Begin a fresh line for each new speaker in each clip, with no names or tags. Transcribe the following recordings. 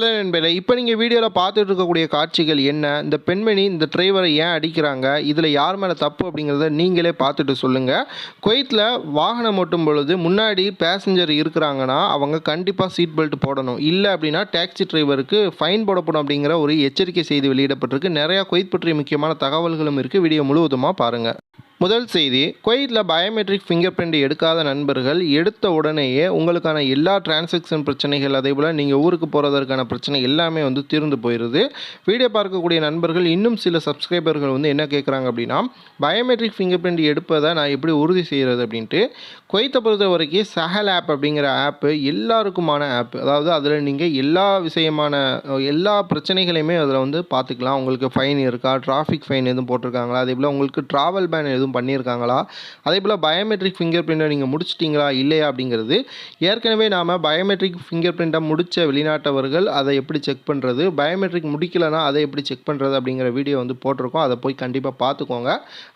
Hello நண்பர்களே இப்போ நீங்கள் வீடியோவில் பார்த்துட்டு இருக்கக்கூடிய காட்சிகள் என்ன? இந்த பெண்மணி இந்த டிரைவரை ஏன் அடிக்கிறாங்க? இதில் யார் மேலே தப்பு அப்படிங்கிறத நீங்களே பார்த்துட்டு சொல்லுங்கள் குவைத்தில் வாகனம் ஓட்டும் பொழுது முன்னாடி பேசஞ்சர் இருக்கிறாங்கன்னா அவங்க கண்டிப்பாக சீட் பெல்ட் போடணும். இல்லை அப்படின்னா டாக்ஸி டிரைவருக்கு ஃபைன் போடப்படும் அப்படிங்கிற ஒரு எச்சரிக்கை செய்தி வெளியிடப்பட்டிருக்கு. நிறையா குவைத் பற்றிய முக்கியமான தகவல்களும் இருக்குது வீடியோ முழுவதுமாக பாருங்கள் முதல் செய்தி குவைத்தில் பயோமெட்ரிக் ஃபிங்கர் பிரிண்ட் எடுக்காத நண்பர்கள் எடுத்த உடனேயே உங்களுக்கான எல்லா டிரான்சாக்ஷன் பிரச்சனைகள் அதே போல் நீங்கள் ஊருக்கு போகிறதற்கான பிரச்சனை எல்லாமே வந்து தீர்ந்து போயிடுது வீடியோ பார்க்கக்கூடிய நண்பர்கள் இன்னும் சில சப்ஸ்கிரைபர்கள் வந்து என்ன கேட்குறாங்க அப்படின்னா பயோமெட்ரிக் ஃபிங்கர் பிரிண்ட் எடுப்பதை நான் எப்படி உறுதி செய்கிறது அப்படின்ட்டு குவைத்தை பொறுத்த வரைக்கும் சஹல் ஆப் அப்படிங்கிற ஆப்பு எல்லாருக்குமான ஆப் அதாவது அதில் நீங்கள் எல்லா விஷயமான எல்லா பிரச்சனைகளையுமே அதில் வந்து பார்த்துக்கலாம். உங்களுக்கு ஃபைன் இருக்கா? டிராஃபிக் ஃபைன் எதுவும் போட்டிருக்காங்களா? அதே போல் உங்களுக்கு ட்ராவல் பேன் எதுவும் பண்ணியிருக்காங்களா? அதே போல் பயோமெட்ரிக் ஃபிங்கர் பிரிண்ட்டை நீங்கள் முடிச்சிட்டிங்களா? இல்லையா? அப்படிங்கிறது ஏற்கனவே நாம் பயோமெட்ரிக் ஃபிங்கர் பிரிண்ட்டை முடித்த வெளிநாட்டவர்கள் அதை எப்படி செக் பண்ணுறது பயோமெட்ரிக் முடிக்கலைன்னா அதை எப்படி செக் பண்ணுறது அப்படிங்கிற வீடியோ வந்து போட்டிருக்கோம். அதை போய் கண்டிப்பாக பார்த்துக்கோங்க.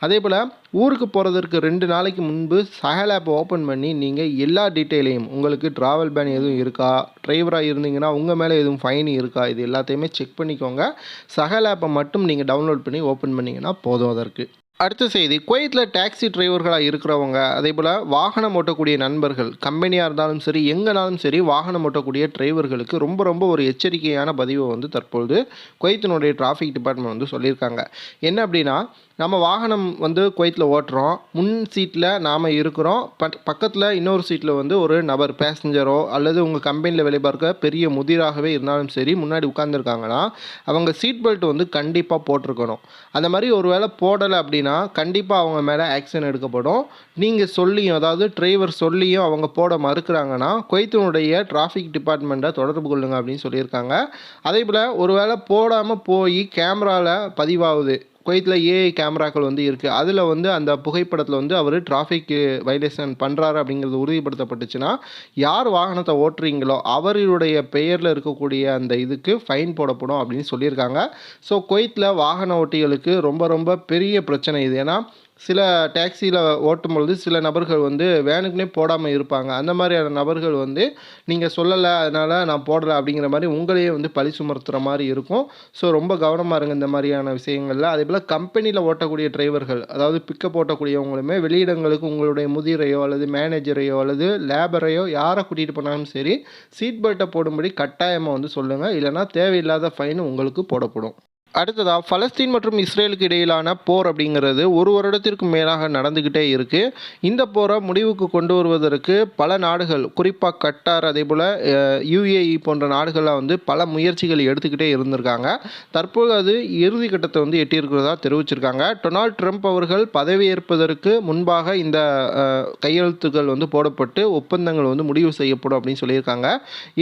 அதே போல் ஊருக்கு போகிறதற்கு ரெண்டு நாளைக்கு முன்பு சஹல் ஆப் ஓப்பன் பண்ணி நீங்கள் எல்லா டீட்டெயிலையும் உங்களுக்கு ட்ராவல் பேன் எதுவும் இருக்கா? டிரைவராக இருந்தீங்கன்னா உங்கள் மேலே எதுவும் ஃபைன் இருக்கா? இது எல்லாத்தையுமே செக் பண்ணிக்கோங்க. சஹல் ஆப்பை மட்டும் நீங்கள் டவுன்லோட் பண்ணி ஓப்பன் பண்ணிங்கன்னா போதும் அதற்கு. அடுத்த செய்தி குவைத்தில் டாக்ஸி டிரைவர்களாக இருக்கிறவங்க அதே போல் வாகனம் ஓட்டக்கூடிய நண்பர்கள் கம்பெனியாக இருந்தாலும் சரி எங்கேனாலும் சரி வாகனம் ஓட்டக்கூடிய டிரைவர்களுக்கு ரொம்ப ரொம்ப ஒரு எச்சரிக்கையான பதிவை வந்து தற்பொழுது குவைத்தினுடைய டிராஃபிக் டிபார்ட்மெண்ட் வந்து சொல்லியிருக்காங்க. என்ன அப்படின்னா நம்ம வாகனம் வந்து குவைத்தில் ஓட்டுறோம். முன் சீட்டில் நாம் இருக்கிறோம். பட் பக்கத்தில் இன்னொரு சீட்டில் வந்து ஒரு நபர் பேசஞ்சரோ அல்லது உங்கள் கம்பெனியில் வேலை பார்க்க பெரிய முதிராகவே இருந்தாலும் சரி முன்னாடி உட்காந்துருக்காங்கன்னா அவங்க சீட் பெல்ட் வந்து கண்டிப்பாக போட்டிருக்கணும். அந்த மாதிரி ஒரு வேளை போடலை அப்படின்னா கண்டிப்பாக அவங்க மேலே ஆக்ஷன் எடுக்கப்படும். நீங்கள் சொல்லியும் அதாவது டிரைவர் சொல்லியும் அவங்க போட மறுக்கிறாங்கன்னா குவைத்தினுடைய டிராஃபிக் டிபார்ட்மெண்ட்டை தொடர்பு கொள்ளுங்க அப்படின்னு சொல்லியிருக்காங்க. அதே போல் ஒரு வேளை போடாமல் போய் கேமராவில் பதிவாகுது. குவைத்தில் ஏஐ கேமராக்கள் வந்து இருக்குது அதில் வந்து அந்த புகைப்படத்தில் வந்து அவர் டிராஃபிக் வைலேஷன் பண்ணுறாரு அப்படிங்கிறது உறுதிப்படுத்தப்பட்டுச்சுன்னா யார் வாகனத்தை ஓட்டுறீங்களோ அவருடைய பெயரில் இருக்கக்கூடிய அந்த இதுக்கு ஃபைன் போடப்படும் அப்படின்னு சொல்லியிருக்காங்க. ஸோ குவைத்தில் வாகன ஓட்டிகளுக்கு ரொம்ப ரொம்ப பெரிய பிரச்சனை இது. ஏன்னா சில டாக்ஸியில் ஓட்டும் பொழுது சில நபர்கள் வந்து வேனுக்குனே போடாமல் இருப்பாங்க. அந்த மாதிரியான நபர்கள் வந்து நீங்கள் சொல்லலை அதனால் நான் போடலை அப்படிங்கிற மாதிரி உங்களையே வந்து பழி சுமர்த்துகிற மாதிரி இருக்கும். ஸோ ரொம்ப கவனமாக இருங்க இந்த மாதிரியான விஷயங்களில். அதே போல் கம்பெனியில் ஓட்டக்கூடிய டிரைவர்கள் அதாவது பிக்கப் ஓட்டக்கூடியவங்களுமே வெளியிடங்களுக்கு உங்களுடைய முதிரையோ அல்லது மேனேஜரையோ அல்லது லேபரையோ யாரை கூட்டிகிட்டு போனாலும் சரி சீட் பெல்ட்டை போடும்படி கட்டாயமாக வந்து சொல்லுங்கள் இல்லைனா தேவையில்லாத ஃபைன் உங்களுக்கு போடப்படும். அடுத்ததாக பலஸ்தீன் மற்றும் இஸ்ரேலுக்கு இடையிலான போர் அப்படிங்கிறது ஒரு வருடத்திற்கு மேலாக நடந்துக்கிட்டே இருக்குது இந்த போரை முடிவுக்கு கொண்டு வருவதற்கு பல நாடுகள் குறிப்பாக கட்டார் அதே போல் யுஏஇ போன்ற நாடுகளாக வந்து பல முயற்சிகள் எடுத்துக்கிட்டே இருந்திருக்காங்க. தற்போது அது இறுதி கட்டத்தை வந்து எட்டியிருக்கிறதா தெரிவிச்சிருக்காங்க. டொனால்ட் ட்ரம்ப் அவர்கள் பதவியேற்பதற்கு முன்பாக இந்த கையெழுத்துக்கள் வந்து போடப்பட்டு ஒப்பந்தங்கள் வந்து முடிவு செய்யப்படும் அப்படின்னு சொல்லியிருக்காங்க.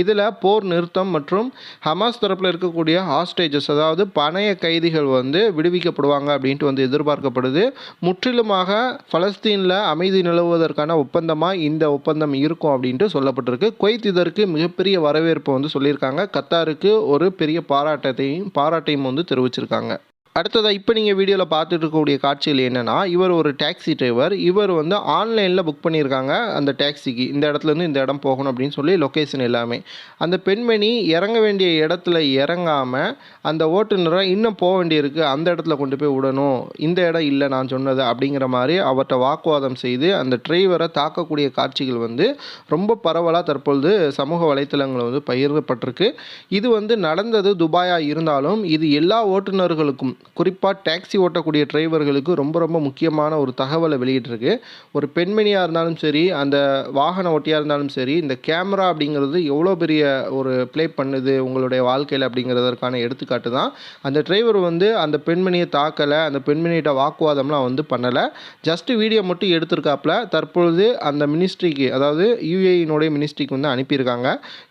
இதில் போர் நிறுத்தம் மற்றும் ஹமாஸ் தரப்பில் இருக்கக்கூடிய ஹாஸ்டேஜஸ் அதாவது பணைய கைதிகள் வந்து விடுவிக்கப்படுவாங்க அப்படின்ட்டு வந்து எதிர்பார்க்கப்படுது. முற்றிலுமாக பலஸ்தீனில் அமைதி நிலவுவதற்கான ஒப்பந்தமாக இந்த ஒப்பந்தம் இருக்கும் அப்படின்ட்டு சொல்லப்பட்டிருக்கு. குவைத் இதற்கு மிகப்பெரிய வரவேற்பு வந்து சொல்லியிருக்காங்க. கத்தாருக்கு ஒரு பெரிய பாராட்டத்தையும் பாராட்டையும் வந்து தெரிவிச்சிருக்காங்க. அடுத்ததாக இப்போ நீங்கள் வீடியோவில் பார்த்துட்டு இருக்கக்கூடிய காட்சியில் என்னென்னா இவர் ஒரு டாக்ஸி டிரைவர். இவர் வந்து ஆன்லைனில் புக் பண்ணியிருக்காங்க அந்த டாக்ஸிக்கு. இந்த இடத்துலேருந்து இந்த இடம் போகணும் அப்படின்னு சொல்லி லொக்கேஷன் எல்லாமே. அந்த பெண்மணி இறங்க வேண்டிய இடத்துல இறங்காமல் அந்த ஓட்டுநரை இன்னும் போக வேண்டியிருக்கு. அந்த இடத்துல கொண்டு போய் விடணும். இந்த இடம் இல்லை நான் சொன்னது அப்படிங்கிற மாதிரி அவர்கிட்ட வாக்குவாதம் செய்து அந்த டிரைவரை தாக்கக்கூடிய காட்சிகள் வந்து ரொம்ப பரவலாக தற்பொழுது சமூக வலைத்தளங்களில் வந்து பகிர்ந்தப்பட்டிருக்கு இது வந்து நடந்தது துபாயாக இருந்தாலும் இது எல்லா ஓட்டுநர்களுக்கும் குறிப்பாக டாக்ஸி ஓட்டக்கூடிய டிரைவர்களுக்கு ரொம்ப ரொம்ப முக்கியமான ஒரு தகவலை வெளியிட்டிருக்கு. ஒரு பெண்மணியாக இருந்தாலும் சரி அந்த வாகன ஓட்டியாக இருந்தாலும் சரி இந்த கேமரா அப்படிங்கிறது எவ்வளோ பெரிய ஒரு ப்ளே பண்ணுது உங்களுடைய வாழ்க்கையில் அப்படிங்கிறதற்கான எடுத்துக்காட்டு தான். அந்த டிரைவர் வந்து அந்த பெண்மணியை தாக்கலை அந்த பெண்மணிகிட்ட வாக்குவாதம்லாம் வந்து பண்ணலை. ஜஸ்ட் வீடியோ மட்டும் எடுத்திருக்காப்புல. தற்பொழுது அந்த மினிஸ்ட்ரிக்கு அதாவது யுஏயினுடைய மினிஸ்ட்ரிக்கு வந்து அனுப்பியிருக்காங்க.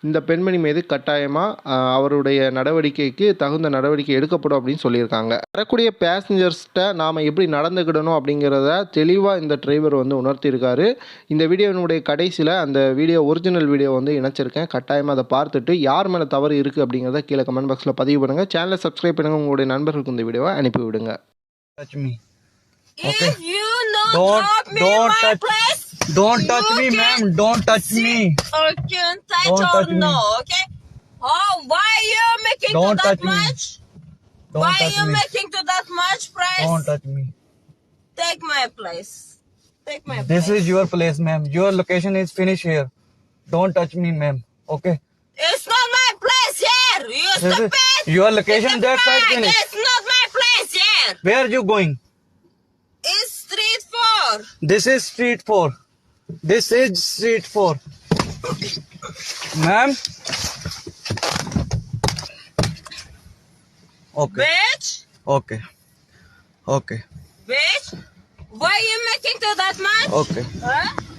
இந்த பெண்மணி மீது கட்டாயமாக அவருடைய நடவடிக்கைக்கு தகுந்த நடவடிக்கை எடுக்கப்படும் அப்படின்னு சொல்லியிருக்காங்க. வரக்கூடிய பேசஞ்சர்ஸ்கிட்ட நாம் எப்படி நடந்துக்கிடணும் அப்படிங்கிறத தெளிவாக இந்த டிரைவர் வந்து உணர்த்தியிருக்காரு இந்த வீடியோனுடைய கடைசியில் அந்த வீடியோ ஒரிஜினல் வீடியோ வந்து இணைச்சிருக்கேன் கட்டாயமாக அதை பார்த்துட்டு யார் மேலே தவறு இருக்குது அப்படிங்கிறத கீழே கமெண்ட் பாக்ஸில் பதிவு பண்ணுங்கள் சேனலை சப்ஸ்கிரைப் பண்ணுங்கள் உங்களுடைய நண்பர்களுக்கு இந்த வீடியோவை அனுப்பி விடுங்க
touch me.
If you not
Don't- don't touch- Don't touch
you
me,
can
ma'am. Don't touch me.
or can touch
Don't
or
touch me.
no, okay? Oh, why you making
Don't
that
touch me. Don't
why
touch
you
me.
making to that much price?
Don't touch me.
Take my place. Take my place.
This
place.
is your place, ma'am. Your location is finished here. Don't touch me, ma'am. Okay.
It's not my place here. You
This is your location
It's
that side
mine.
finished.
It's not my place here.
Where are you going?
It's street four.
This is street four. This is street four. Ma'am. Okay.
Bitch.
Okay. Okay.
Bitch. Why are you making to that much?
Okay.
Huh?